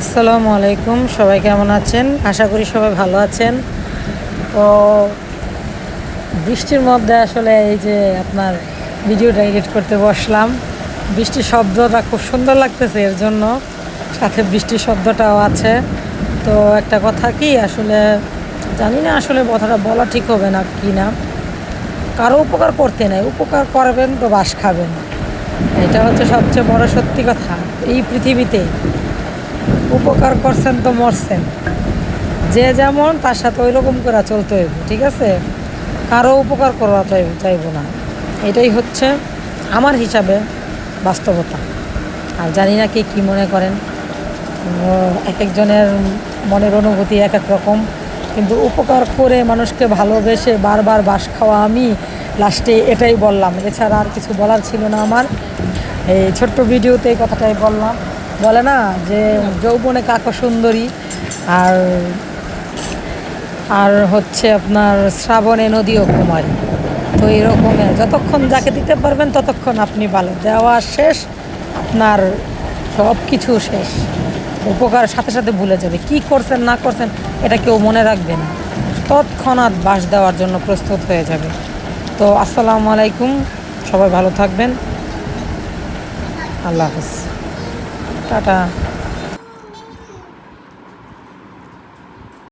আসসালামু আলাইকুম, সবাই কেমন আছেন? আশা করি সবাই ভালো আছেন। তো বৃষ্টির মধ্যে আসলে এই যে আপনার ভিডিওটা এডিট করতে বসলাম, বৃষ্টির শব্দটা খুব সুন্দর লাগতেছে এর জন্য। সাথে বৃষ্টির শব্দটাও আছে। তো একটা কথা কি, আসলে জানি না আসলে কথাটা বলা ঠিক হবে না কি না। কারও উপকার করতে নাই, উপকার করবেন তো বাস খাবেন। এটা হচ্ছে সবচেয়ে বড় সত্যি কথা। এই পৃথিবীতে উপকার করছেন তো মরছেন। যে যেমন, তার সাথে ওই রকম করে চলতে হইব, ঠিক আছে? কারও উপকার করা চাইব চাইব না। এটাই হচ্ছে আমার হিসাবে বাস্তবতা। আর জানি না কে কী মনে করেন। এক একজনের মনের অনুভূতি এক এক রকম। কিন্তু উপকার করে মানুষকে ভালোবেসে বারবার বাস খাওয়া আমি লাস্টে এটাই বললাম। এছাড়া আর কিছু বলার ছিল না আমার। এই ছোট্ট ভিডিওতে এই কথাটাই বললাম। বলে না যে যৌবনে কাকা সুন্দরী আর আর হচ্ছে আপনার শ্রাবণে নদীও কুমারী। তো এরকমের যতক্ষণ যাকে দিতে পারবেন ততক্ষণ আপনি ভালো। দেওয়া শেষ, আপনার সব কিছু শেষ। উপকার সাথে সাথে ভুলে যাবে। কি করছেন, না করছেন, এটা কেউ মনে রাখবে না। তৎক্ষণাৎ বাস দেওয়ার জন্য প্রস্তুত হয়ে যাবে। তো আসসালামু আলাইকুম, সবাই ভালো থাকবেন। আল্লাহ হাফিজ। 大大